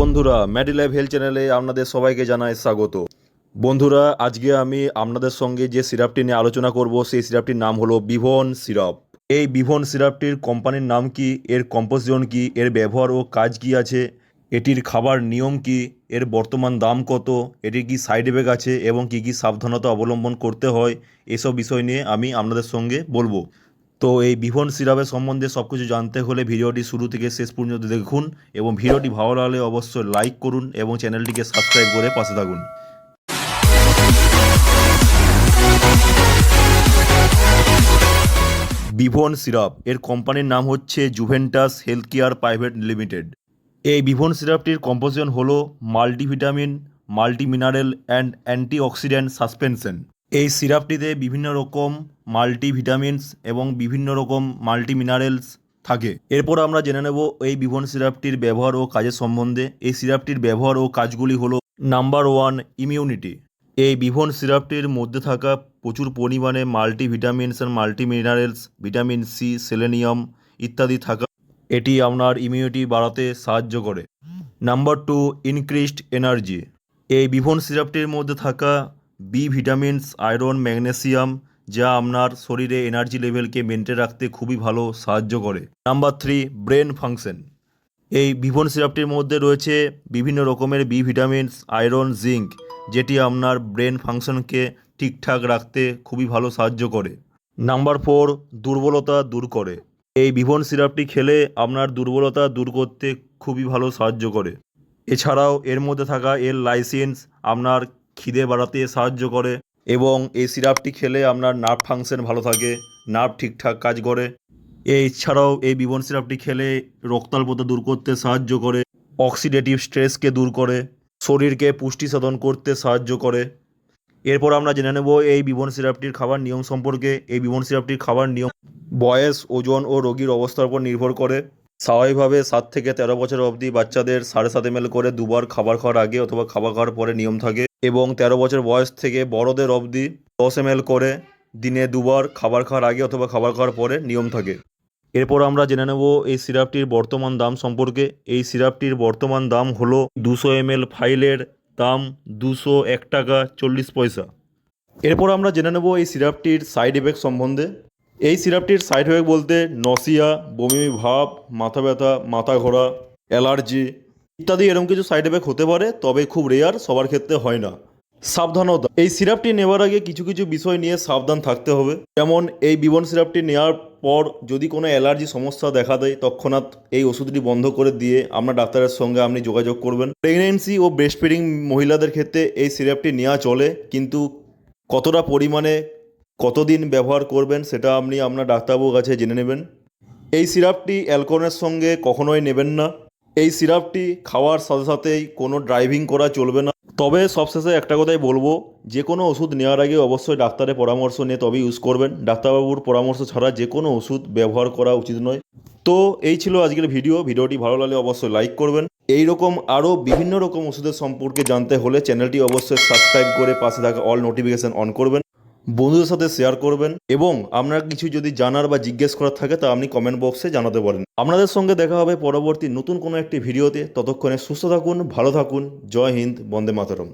বন্ধুরা ম্যাডিলাইভ হেলথ চ্যানেলে আপনাদের সবাইকে জানাই স্বাগত। বন্ধুরা, আজকে আমি আপনাদের সঙ্গে যে সিরাপটি নিয়ে আলোচনা করব, সেই সিরাপটির নাম হলো বিভন সিরাপ। এই বিভন সিরাপটির কোম্পানির নাম কি, এর কম্পোজিশন কি, এর ব্যবহার ও কাজ কি আছে, এটির খাবার নিয়ম কি, এর বর্তমান দাম কত, এটির কি সাইড এফেক্ট আছে এবং কি কি সাবধানতা অবলম্বন করতে হয়, এসব বিষয় নিয়ে আমি আপনাদের সঙ্গে বলব। তো এই বিভন সিরাপের সম্বন্ধে সব কিছু জানতে হলে ভিডিওটি শুরু থেকে শেষ পর্যন্ত দেখুন এবং ভিডিওটি ভালো লাগলে অবশ্যই লাইক করুন এবং চ্যানেলটিকে সাবস্ক্রাইব করে পাশে থাকুন। বিভন সিরাপ, এর কোম্পানির নাম হচ্ছে Juventus health care private limited এই বিভন সিরাপটির কম্পোজিশন হলো multivitamin multimineral and antioxidant suspension এই সিরাপটিতে বিভিন্ন রকম মাল্টিভিটামিনস এবং বিভিন্ন রকম মাল্টিমিনারেলস থাকে। এরপর আমরা জেনে নেব এই বিভন সিরাপটির ব্যবহার ও কাজের সম্বন্ধে। এই সিরাপটির ব্যবহার ও কাজগুলি হলো, নাম্বার ওয়ান, ইমিউনিটি। এই বিভন সিরাপটির মধ্যে থাকা প্রচুর পরিমাণে multivitamins and multiminerals, vitamin C, selenium ইত্যাদি থাকা, এটি আপনার ইমিউনিটি বাড়াতে সাহায্য করে। Number two, increased energy. এই বিভন সিরাপটির মধ্যে থাকা বি ভিটামিনস আয়রন ম্যাগনেসিয়াম যা আপনার শরীরে এনার্জি লেভেলকে মেনটেন রাখতে খুবই ভালো সাহায্য করে। নাম্বার থ্রি ব্রেন ফাংশন এই বিভন সিরাপটির মধ্যে রয়েছে বিভিন্ন রকমের বি ভিটামিনস আয়রন জিঙ্ক যেটি আপনার ব্রেন ফাংশনকে ঠিকঠাক রাখতে খুবই ভালো সাহায্য করে। নাম্বার ফোর দুর্বলতা দূর করে। এই বিভন সিরাপটি খেলে আপনার দুর্বলতা দূর করতে খুবই ভালো সাহায্য করে। এছাড়াও এর মধ্যে থাকা এর লাইসেন্স আপনার খিদে বাড়াতে সাহায্য করে এবং এই সিরাপটি খেলে আপনার নার্ভ ফাংশন ভালো থাকে নার্ভ ঠিকঠাক কাজ করে। এছাড়াও এই বিবন সিরাপটি খেলে রক্তাল্পতা দূর করতে সাহায্য করে অক্সিডেটিভ স্ট্রেসকে দূর করে, শরীরকে পুষ্টি সাধন করতে সাহায্য করে। এরপর আমরা জেনে নেব এই বিবন সিরাপটির খাবার নিয়ম সম্পর্কে। এই বিবন সিরাপটির খাবার নিয়ম বয়স, ওজন ও রোগীর অবস্থার উপর নির্ভর করে। স্বাভাবিকভাবে সাত থেকে তেরো বছর অবধি বাচ্চাদের সাড়ে সাত এম করে দুবার খাবার খাওয়ার আগে অথবা খাবার খাওয়ার পরে নিয়ম থাকে। এবং তেরো বছর বয়স থেকে বড়দের অবধি দশ এম করে দিনে দুবার খাবার খাওয়ার আগে অথবা খাবার খাওয়ার পরে নিয়ম থাকে। এরপর আমরা জেনে নেব এই সিরাপটির বর্তমান দাম সম্পর্কে। এই সিরাপটির বর্তমান দাম হলো দুশো এম ফাইলের দাম দুশো এক টাকা চল্লিশ পয়সা। এরপর আমরা জেনে নেব এই সিরাপটির সাইড এফেক্ট সম্বন্ধে। এই সিরাপটির সাইড এফেক্ট বলতে নসিয়া, বমি ভাব, মাথা ব্যথা, মাথা ঘোরা, অ্যালার্জি ইত্যাদি এরকম কিছু সাইড এফেক্ট হতে পারে, তবে খুব রেয়ার সবার ক্ষেত্রে হয় না। সাবধানতা। এই সিরাপটি নেওয়ার আগে কিছু কিছু বিষয় নিয়ে সাবধান থাকতে হবে। যেমন, এই বিবন সিরাপটি নেওয়ার পর যদি কোনো অ্যালার্জি সমস্যা দেখা দেয়, তৎক্ষণাৎ এই ওষুধটি বন্ধ করে দিয়ে আপনার ডাক্তারের সঙ্গে আপনি যোগাযোগ করবেন। প্রেগনেন্সি ও ব্রেস্ট ফিডিং মহিলাদের ক্ষেত্রে এই সিরাপটি নেওয়া চলে, কিন্তু কতটা পরিমাণে কতদিন ব্যবহার করবেন সেটা আপনি আপনার ডাক্তারবাবুর কাছে জেনে নেবেন। এই সিরাপটি অ্যালকোহলের সঙ্গে কখনোই নেবেন না। এই সিরাপটি খাওয়ার সাথে সাথেই কোনো ড্রাইভিং করা চলবে না। তবে সবশেষে একটা কথাই বলব, যে কোনো ওষুধ নেওয়ার আগে অবশ্যই ডাক্তারের পরামর্শ নিয়ে তবেই ইউজ করবেন। ডাক্তারবাবুর পরামর্শ ছাড়া যে কোনো ওষুধ ব্যবহার করা উচিত নয়। তো এই ছিল আজকের ভিডিও। ভিডিওটি ভালো লাগলে অবশ্যই লাইক করবেন। এই রকম আরও বিভিন্ন রকম ওষুধের সম্পর্কে জানতে হলে চ্যানেলটি অবশ্যই সাবস্ক্রাইব করে পাশে থাকা অল নোটিফিকেশান অন করবেন। বন্ধুদের সাথে শেয়ার করবেন এবং আপনার কিছু যদি জানার বা জিজ্ঞেস করার থাকে তা আপনি কমেন্ট বক্সে জানাতে পারেন। আপনাদের সঙ্গে দেখা হবে পরবর্তী নতুন কোনো একটি ভিডিওতে ততক্ষণে সুস্থ থাকুন, ভালো থাকুন। জয় হিন্দ, বন্দে মাতরম।